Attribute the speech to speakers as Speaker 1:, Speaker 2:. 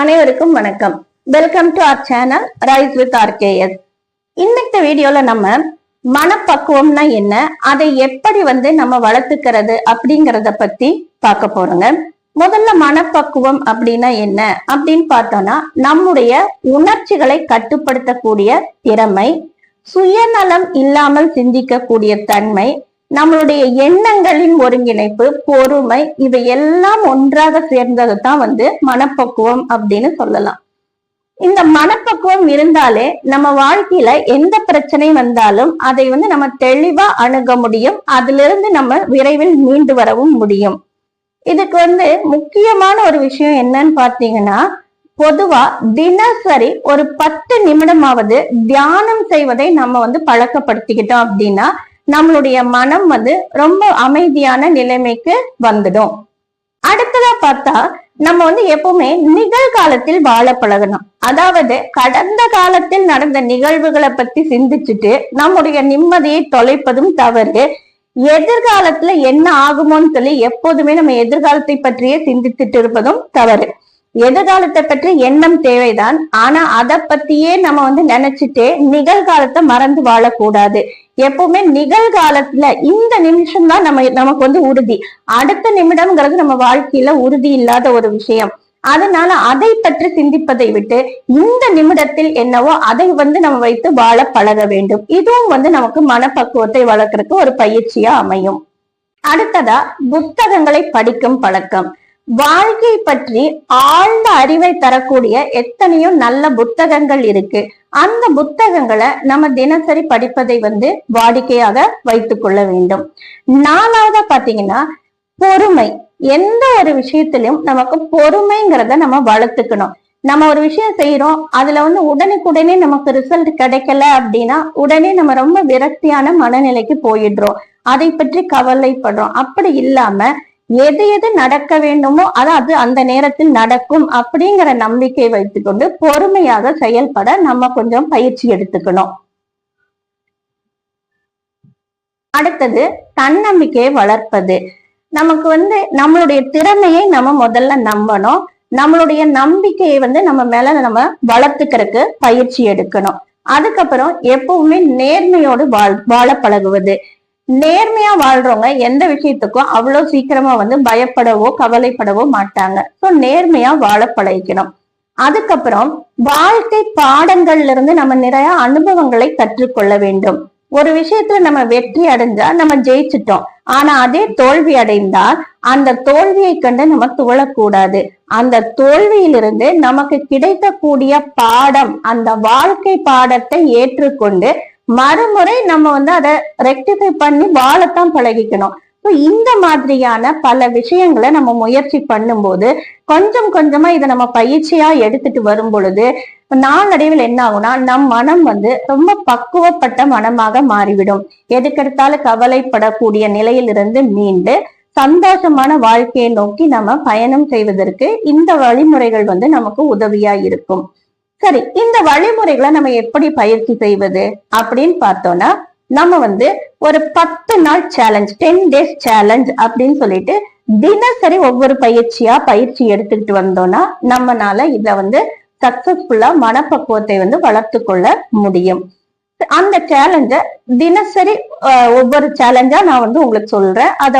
Speaker 1: அனைவருக்கும் வணக்கம். Welcome to our channel rise with RKS இன்னைக்கு வீடியோல நம்ம மனப்பக்குவம்னா என்ன அதை எப்படி வந்து நம்ம வளர்த்துக்கிறது அப்படிங்கறத பத்தி பார்க்க போறோங்க. முதல்ல மனப்பக்குவம் அப்படின்னா என்ன அப்படின்னு பார்த்தோம்னா நம்முடைய உணர்ச்சிகளை கட்டுப்படுத்தக்கூடிய திறமை சுயநலம் இல்லாமல் சிந்திக்கக்கூடிய தன்மை நம்மளுடைய எண்ணங்களின் ஒருங்கிணைப்பு பொறுமை இவை எல்லாம் ஒன்றாக சேர்ந்தது தான் வந்து மனப்பக்குவம் அப்படின்னு சொல்லலாம். இந்த மனப்பக்குவம் இருந்தாலே நம்ம வாழ்க்கையில எந்த பிரச்சனை வந்தாலும் அதை வந்து நம்ம தெளிவா அணுக முடியும். அதிலிருந்து நம்ம விரைவில் மீண்டு வரவும் முடியும். இதுக்கு வந்து முக்கியமான ஒரு விஷயம் என்னன்னு பாத்தீங்கன்னா பொதுவா தினசரி ஒரு பத்து நிமிடமாவது தியானம் செய்வதை நம்ம வந்து பழக்கப்படுத்திக்கிட்டோம் அப்படின்னா நம்மளுடைய மனம் வந்து ரொம்ப அமைதியான நிலைமைக்கு வந்துடும். அடுத்ததா பார்த்தா நம்ம வந்து எப்பவுமே நிகழ்காலத்தில் வாழ பழகணும். அதாவது கடந்த காலத்தில் நடந்த நிகழ்வுகளை பத்தி சிந்திச்சுட்டு நம்முடைய நிம்மதியை தொலைப்பதும் தவறு. எதிர்காலத்துல என்ன ஆகுமோன்னு சொல்லி எப்போதுமே நம்ம எதிர்காலத்தை பற்றியே சிந்தித்துட்டு இருப்பதும் தவறு. எதிர்காலத்தை பற்றி எண்ணம் தேவைதான். ஆனா அதை பத்தியே நம்ம வந்து நினைச்சிட்டே நிகழ்காலத்தை மறந்து வாழக்கூடாது. எப்பவுமே நிகழ்காலத்துல இந்த நிமிஷம் தான் நம்ம நமக்கு வந்து உறுதி. அடுத்த நிமிடம்ங்கிறது நம்ம வாழ்க்கையில உறுதி இல்லாத ஒரு விஷயம். அதனால அதை பற்றி சிந்திப்பதை விட்டு இந்த நிமிடத்தில் என்னவோ அதை வந்து நம்ம வைத்து வாழ பழக வேண்டும். இதுவும் வந்து நமக்கு மனப்பக்குவத்தை வளர்க்கறதுக்கு ஒரு பயிற்சியா அமையும். அடுத்ததா புத்தகங்களை படிக்கும் பழக்கம். வாழ்க்கை பற்றி ஆழ்ந்த அறிவை தரக்கூடிய எத்தனையோ நல்ல புத்தகங்கள் இருக்கு. அந்த புத்தகங்களை நம்ம தினசரி படிப்பதை வந்து வாடிக்கையாக வைத்துக் கொள்ள வேண்டும். நாலாவதா பாத்தீங்கன்னா பொறுமை. எந்த ஒரு விஷயத்திலும் நமக்கு பொறுமைங்கிறத நம்ம வளர்த்துக்கணும். நம்ம ஒரு விஷயம் செய்யறோம் அதுல வந்து உடனுக்குடனே நமக்கு ரிசல்ட் கிடைக்கல அப்படின்னா உடனே நம்ம ரொம்ப விரக்தியான மனநிலைக்கு போயிடுறோம். அதை பற்றி கவலைப்படுறோம். அப்படி இல்லாம எது எது நடக்க வேண்டுமோ அதாவது அந்த நேரத்தில் நடக்கும் அப்படிங்கிற நம்பிக்கை வைத்துக்கொண்டு பொறுமையாக செயல்பட நம்ம கொஞ்சம் பயிற்சி எடுத்துக்கணும். அடுத்தது தன்னம்பிக்கையை வளர்ப்பது. நமக்கு வந்து நம்மளுடைய திறமையை நம்ம முதல்ல நம்பணும். நம்மளுடைய நம்பிக்கையை வந்து நம்ம மேல நம்ம வளர்த்துக்கிறதுக்கு பயிற்சி எடுக்கணும். அதுக்கப்புறம் எப்பவுமே நேர்மையோடு வாழ் வாழ பழகுவது. நேர்மையா வாழ்றவங்க எந்த விஷயத்துக்கும் அவ்வளவு சீக்கிரமா வந்து பயப்படவோ கவலைப்படவோ மாட்டாங்க. சோ நேர்மையா வாழ பழகிக்கணும். அதுக்கப்புறம் வாழ்க்கை பாடங்கள்ல இருந்து நம்ம நிறைய அனுபவங்களை கற்றுக்கொள்ள வேண்டும். ஒரு விஷயத்துல நம்ம வெற்றி அடைஞ்சா நம்ம ஜெயிச்சிட்டோம். ஆனா அதே தோல்வி அடைந்தால் அந்த தோல்வியை கண்டு நம்ம துவளக்கூடாது. அந்த தோல்வியிலிருந்து நமக்கு கிடைக்கக்கூடிய பாடம் அந்த வாழ்க்கை பாடத்தை ஏற்றுக்கொண்டு மறுமுறை நம்ம வந்து அதை ரெக்டிஃபை பண்ணி வாழத்தான் பழகிக்கணும். ஸோ இந்த மாதிரியான பல விஷயங்களை நம்ம முயற்சி பண்ணும்போது கொஞ்சம் கொஞ்சமா இதை நம்ம பயிற்சியா எடுத்துட்டு வரும் பொழுது நாளடைவில் என்ன ஆகும்னா நம் மனம் வந்து ரொம்ப பக்குவப்பட்ட மனமாக மாறிவிடும். எதுக்கெடுத்தாலும் கவலைப்படக்கூடிய நிலையிலிருந்து மீண்டு சந்தோஷமான வாழ்க்கையை நோக்கி நம்ம பயணம் செய்வதற்கு இந்த வழிமுறைகள் வந்து நமக்கு உதவியா இருக்கும். சரி இந்த வழிமுறைகளை நம்ம எப்படி பயிற்சி செய்வது அப்படின்னு பார்த்தோம்னா நம்ம வந்து ஒரு பத்து நாள் சேலஞ்ச் டென் டேஸ் சேலஞ்ச் அப்படின்னு சொல்லிட்டு தினசரி ஒவ்வொரு பயிற்சியா பயிற்சி எடுத்துக்கிட்டு வந்தோம்னா நம்மனால இத வந்து சக்சஸ்ஃபுல்லா மனப்பக்குவத்தை வந்து வளர்த்து கொள்ள முடியும். அந்த சேலஞ்ச தினசரி ஒவ்வொரு சேலஞ்சா நான் வந்து உங்களுக்கு சொல்றேன். அதை